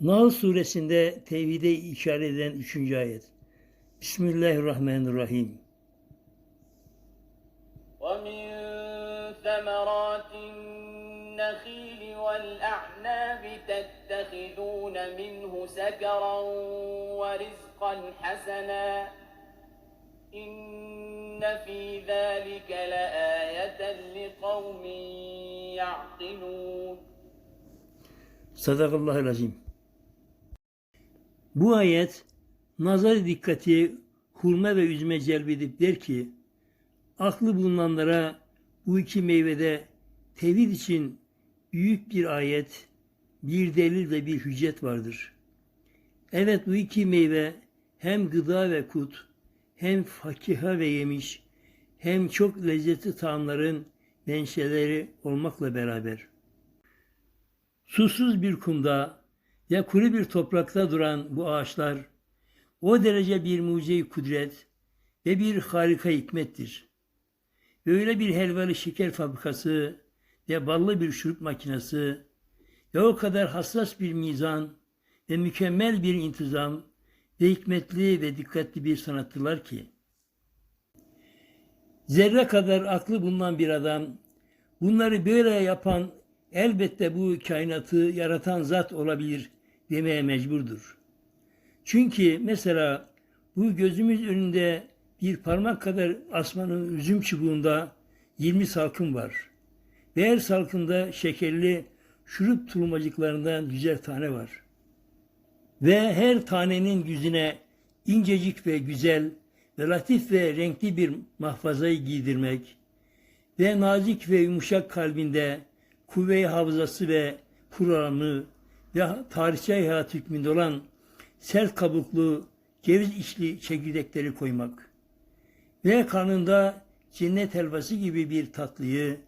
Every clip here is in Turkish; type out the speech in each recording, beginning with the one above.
Nahl suresinde tevhide işaret eden üçüncü ayet. Bismillahirrahmanirrahim. ومن ثمرات النخيل والأعناب تتخذون منه سكرا ورزقا حسنا إن في ذلك لآية لقوم يعقلون Sadakallahu azim. Bu ayet nazar dikkati hurma ve üzme celbedip der ki aklı bulunanlara bu iki meyvede tevhid için büyük bir ayet, bir delil ve bir hüccet vardır. Evet bu iki meyve hem gıda ve kut, hem fakiha ve yemiş, hem çok lezzetli taamların menşeleri olmakla beraber. Susuz bir kumda ya kuru bir toprakta duran bu ağaçlar o derece bir mucize kudret ve bir harika hikmettir. Böyle bir helvalı şeker fabrikası ve ballı bir şurup makinesi ve o kadar hassas bir mizan ve mükemmel bir intizam ve hikmetli ve dikkatli bir sanattılar ki zerre kadar aklı bulunan bir adam bunları böyle yapan elbette bu kainatı yaratan zat olabilir demeye mecburdur. Çünkü mesela bu gözümüz önünde bir parmak kadar asmanın üzüm çubuğunda 20 salkım var. Ve her salkımda şekerli şurup tulumacıklarından yüzer tane var. Ve her tanenin yüzüne incecik ve güzel ve latif ve renkli bir mahfazayı giydirmek ve nazik ve yumuşak kalbinde kuvve-i hafızası ve programı ve tarihçi hayat hükmünde olan sert kabuklu ceviz içli çekirdekleri koymak ve karnında cennet helvası gibi bir tatlıyı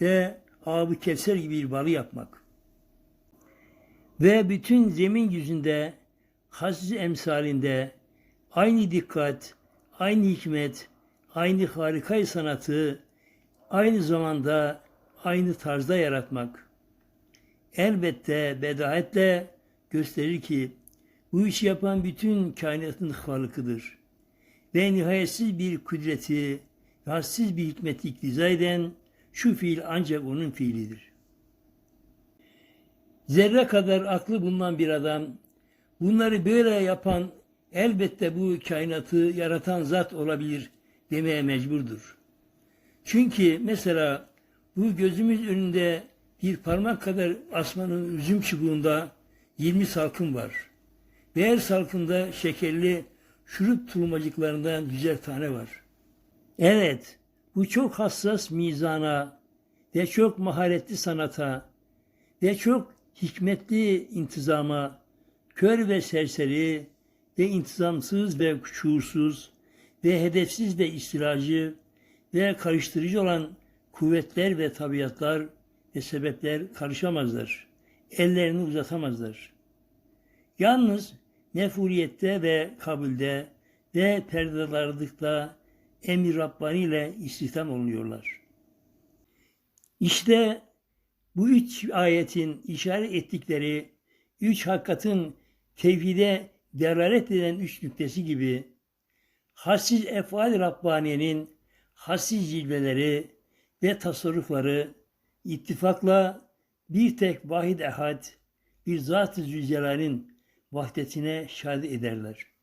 ve abı kevser gibi bir balı yapmak ve bütün zemin yüzünde hassiz emsalinde aynı dikkat, aynı hikmet, aynı harikay sanatı aynı zamanda aynı tarzda yaratmak. Elbette bedahetle gösterir ki bu işi yapan bütün kainatın halıkıdır. Ve nihayetsiz bir kudreti, hassiz bir hikmeti iktiza eden şu fiil ancak onun fiilidir. Zerre kadar aklı bulunan bir adam, bunları böyle yapan elbette bu kainatı yaratan zat olabilir demeye mecburdur. Çünkü mesela bu gözümüz önünde bir parmak kadar asmanın üzüm çubuğunda 20 salkım var. Ve her salkımda şekerli şurup tulumacıklarından yüzer tane var. Evet, bu çok hassas mizana ve çok maharetli sanata ve çok hikmetli intizama, kör ve serseri ve intizamsız ve şuursuz ve hedefsiz ve istilacı ve karıştırıcı olan kuvvetler ve tabiatlar ve sebepler karışamazlar. Ellerini uzatamazlar. Yalnız nefuriyette ve kabulde ve perdedarlıkta emir Rabbani ile istihdam oluyorlar. İşte bu üç ayetin işaret ettikleri üç hakikatin tevhide delalet eden üç nüktesi gibi hassiz efal Rabbaniye'nin hassiz cilveleri ve tasarrufları ittifakla bir tek vahid ehad bir Zat-ı Zülcelal'in vahdetine şahit ederler.